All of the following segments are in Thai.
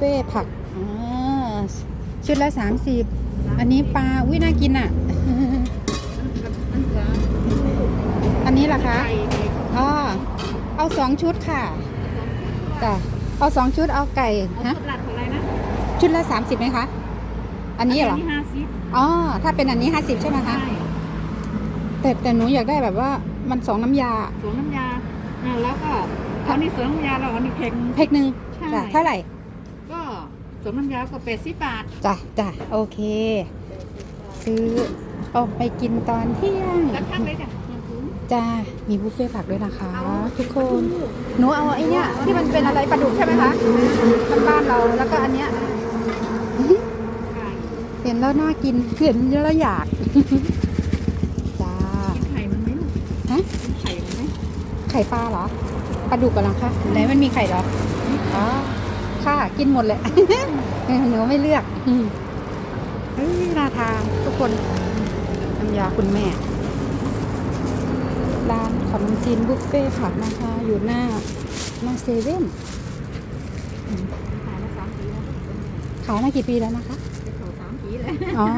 เฟ่ต์ผักอ่าชุดละ30อันนี้ปลา อุ้ยน่ากินอะ อันนี้ล่ะคะอ๋อเอาสองชุดค่ะจ้ะเอาสองชุดเอาไก่ฮะฮะหลัดอะไรนะชุดละ30ไหมคะ อันนี้เหรอที่ห้าสิบอ๋อ ถ้าเป็นอันนี้50ใช่ไหมคะใช่แต่แต่หนูอยากได้แบบว่ามันสองน้ำยาสวมน้ำยาอ่าแล้วก็อันนี้สวมน้ำยาเราอันนี้เพลงเพ็กหนึ่งใช่จ้ะเท่าไหร่ก็ สวมน้ำยาก็เป็ดสิบบาทจ้ะจ้ะโอเค ซื้อออกไปกินตอนเที่ยงแล้วข้างเลยจ้ะยังคุ้มจ้ามีบุฟเฟ่ต์ผักด้วยนะคะ ทุกคนหนูเอาไอ้เนี่ยที่มันเป็นอะไรปลาดุกใช่ไหมคะมันบ้านเราแล้วก็อันเนี้ยไก่เห็นแล้วน่ากินเห็นแล้วอยากจ้ากินไข่มันไหมลูกฮะกินไข่มันไหมไข่ปลาเหรอปลาดุกกันหรอคะไหนมันมีไข่เหรออ๋อ ค่ะ กินหมดเลยหนูไม่เลือกอืมเฮ้ยน่าทานทุกคนน้ำยาคุณแม่ ร้านขนมจีนบุฟเฟ่ต์ผักนะคะ อยู่หน้าหน้าเซเว่นขายมาสามปีแล้วขายมากี่ปีแล้วนะคะจะขอสามปีแล้ว อ๋อ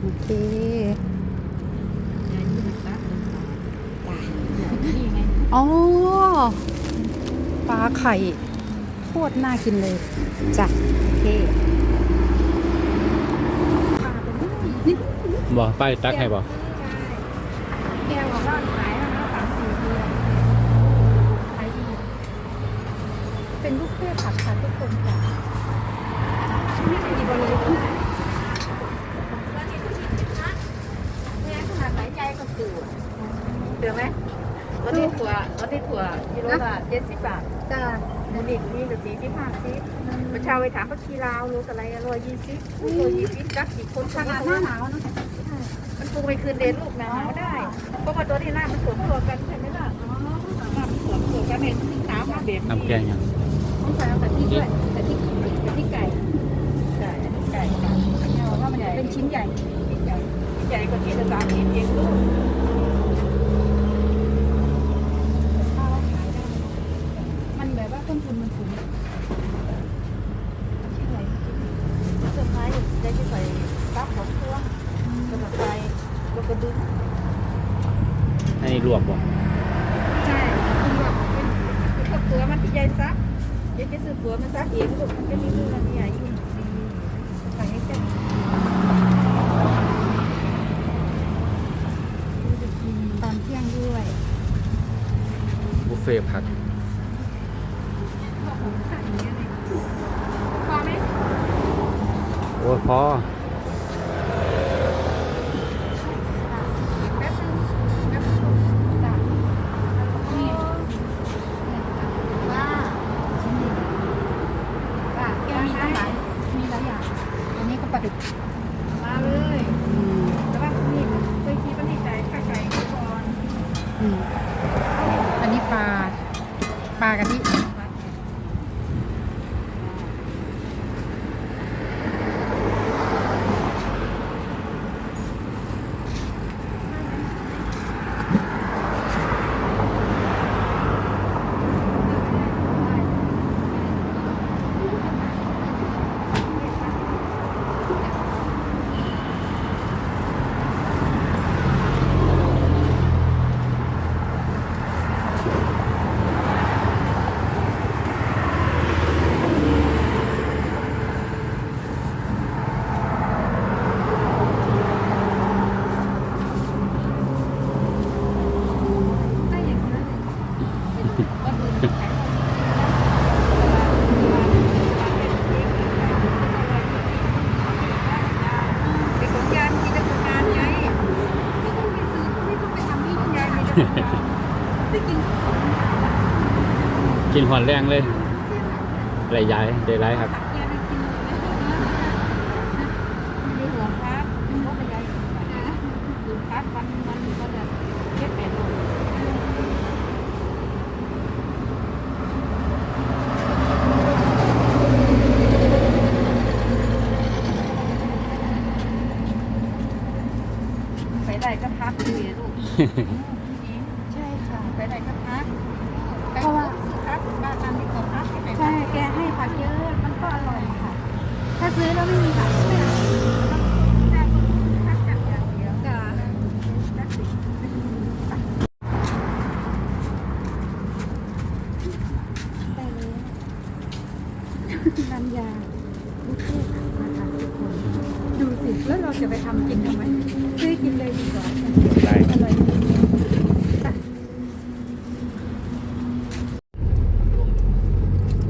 โอเคยายยืดนะจ้ะนี่ไงอ๋อปลาไข่โคตรน่ากินเลยจ้ะโอเคบอกป้ายตักให้บอกแกบอกว่าขายมาแล้วสามสี่ปีแล้วขายดีเป็นบุฟเฟ่ต์ผักค่ะทุกคนจ้ะไม่มีบริการแม่ขนาดไหนใจก็ตื่นเดือไหมตอนนี้ถั่วตอนนี้ถั่วกิโลละเจ็ดสิบบาท จ้ะมูนิกนี่กับสีที่ห้าสิบประชาไปถามเขาคีราวรู้อะไรร้อยยี่สิบร้อยยี่สิบรักกี่คนขนาดหน้าหนาวนะมันปลูกไปคืนเดนลูกหนาวได้เพราะว่าตัวที่หน้ามันสวมตัวกันใช่ไหมล่ะหน้ามันสวมตัวกันเห็นหนาวมาเบ็ดน้ำแกงยังต้องใส่กะทิด้วยกะทิกะทิไก่ไก่ไก่ไก่เนี่ยว่ามันเป็นชิ้นใหญ่ชิ้นใหญ่ชิ้นใหญ่กว่าที่จะสามชิ้นเองลูก มันแบบว่าต้นทุนมันสูง ชิ้นใหญ่เสื้อผ้าได้ที่ใส่รับของเครื่องกระใส่ แล้วก็ดึงให้ลวกบอกใช่คุณบอกเป็นเป็นข้าวเกลือมันที่ใหญ่ซักเดี๋ยวจะซื้อเกลือมันซักเองลูกมันจะมีเนื้อมีอะไรอยู่ใส่ให้เต็มตอนเที่ยงด้วยบุฟเฟ่ต์ผักพอไหมโอ้ยพอ อันนี้ก็ปลาดุก มาเลย อืม แต่ว่านี่เคยคิดว่านี่ใจข้าไก่ก่อน อืมอันนี้ปลา ปลากะทิ ได้อย่างนั้นวันอื่นขายเป็นของยานมีแต่ของงานไงไม่ต้องไปซื้อไม่ต้องไปทำนี่ยายมีแต่ของงาน ได้กินกินหอนแรงเลยไรย้ายเดรายครับผักยายได้กินมีหัวพักมีหัวใหญ่หัวพักวันวันก็จะเก็บแปดโลไปได้ก็พักดีลูก ใช่ค่ะ ไปได้ก็พัก เพราะว่า พักบ้านนั้นมีคนพักที่ไหน ใช่ แกให้ผักเยอะ มัน อร่อยค่ะ ถ้า ซื้อแล้วไม่มีขายไม่เอาแต่คนถ้าจับอย่างเดียวจ้ะนักสิน้ำยาบุฟเฟ่ต์นะคะทุกคน ดูสิ แล้วเราจะไปทำกินทำไมซื้อกินเลยดีกว่าอร่อย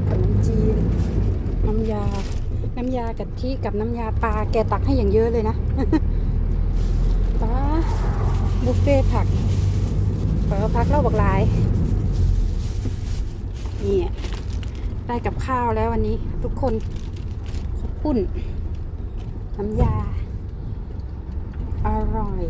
นมจีน น้ำยา น้ำยากะทิกับน้ำยาปลาแกตักให้อย่างเยอะเลยนะปลาบุฟเฟ่ผักปิดพักเล่าบักหลายนี่ได้กับข้าวแล้ววันนี้ ทุกคนปุ้น น้ำยา อร่อย